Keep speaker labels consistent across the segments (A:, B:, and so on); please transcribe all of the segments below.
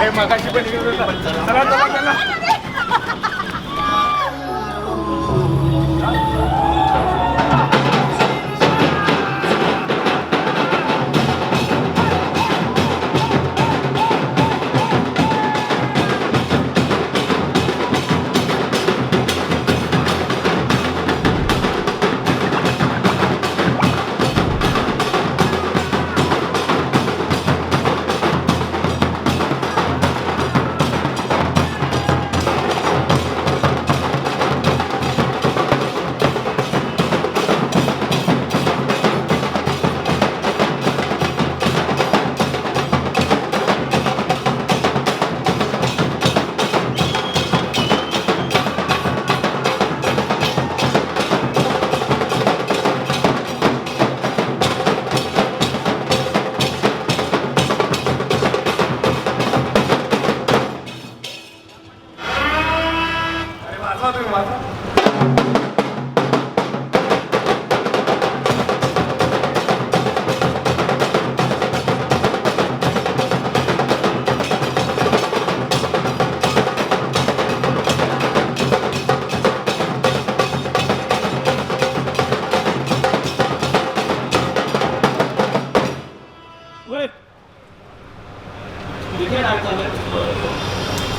A: हे मगाशी पण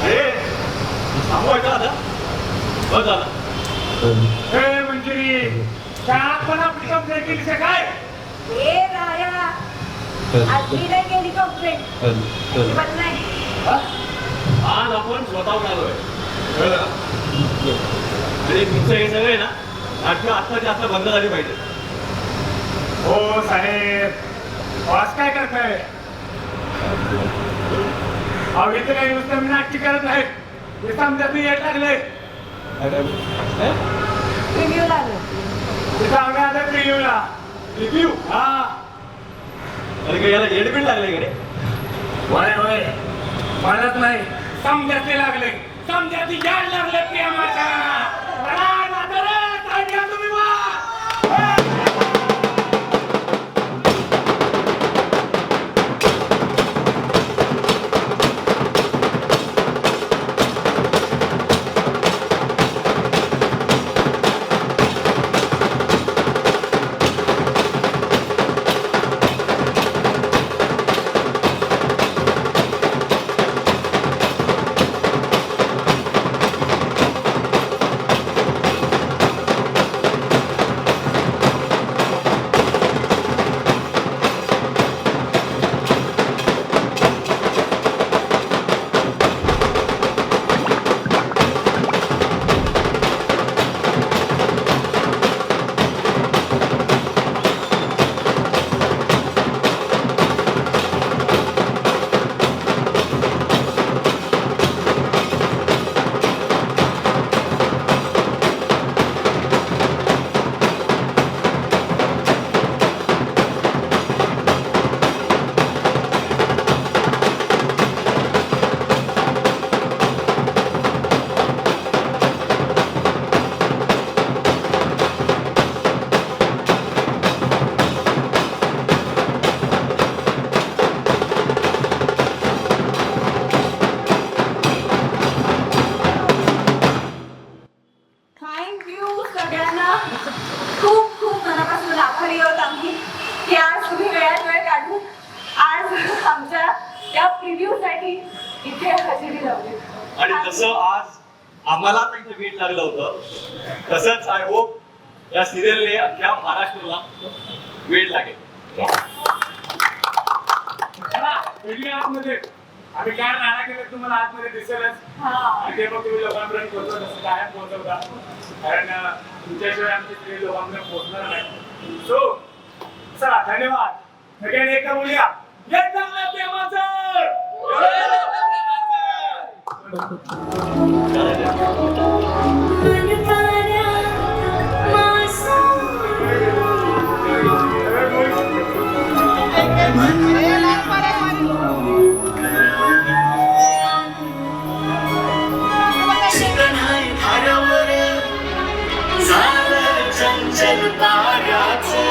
A: अरे हे मंजुरी का पण आपली कंप्लेंट केली का काय
B: ए राया आजली नाही गेली कंप्लेंट अजिबात नाही
C: आज आपण स्वतःहून आलोय कळलं का? आणि तुमचं हे सगळं आहे ना नाटकं आत्ता जास्त बंद झाली पाहिजे
A: हो साहेब आज काय करताय इथं काही नुसतं मी नाटकी करत नाही हे समजत नाही येत लागले
B: रिव्ह्यू लागलो
A: आता रिव्ह्यूला रिव्ह्यू हा.
C: अरे काय याला एडमिट लागले रे?
A: होय होय. म्हणत नाही. समजायचे लागले. समजायचे याड लागले प्रेमाच्या अरे,
B: प्रिव्ह्यू साठी इथे हजेरी लावली.
C: आणि जसं आज आम्हाला पण इथे वेट लागलं होतं तसंच आय होप या सिरियलने अख्ख्या महाराष्ट्राला वेट लागेल.
A: आतमध्ये. आम्ही काय केलं तुम्हाला आतमध्ये दिसेलच.
B: हा.
A: आणि ते मग तुम्ही लोकांपर्यंत पोहोचवत असं कायम पोहोचवता. कारण तुमच्याशिवाय आमची स्त्री लोकांपर्यंत पोहोचणार नाही. सो चला धन्यवाद. सगळ्यांनी एकदा बोलूया. चांगलं प्रेमाचं
D: चंचल ताऱ्याचं विठुराय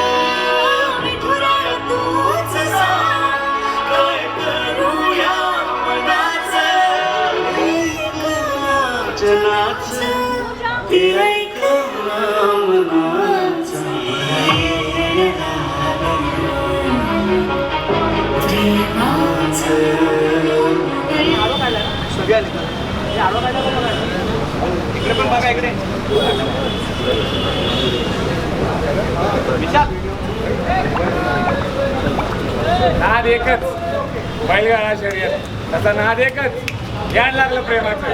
C: इकडे पण बघा इकडे विशाल
A: नाद एकच. बैलगाडा शर्यत. तसा नाद एकच. याड लागलं प्रेमाचं.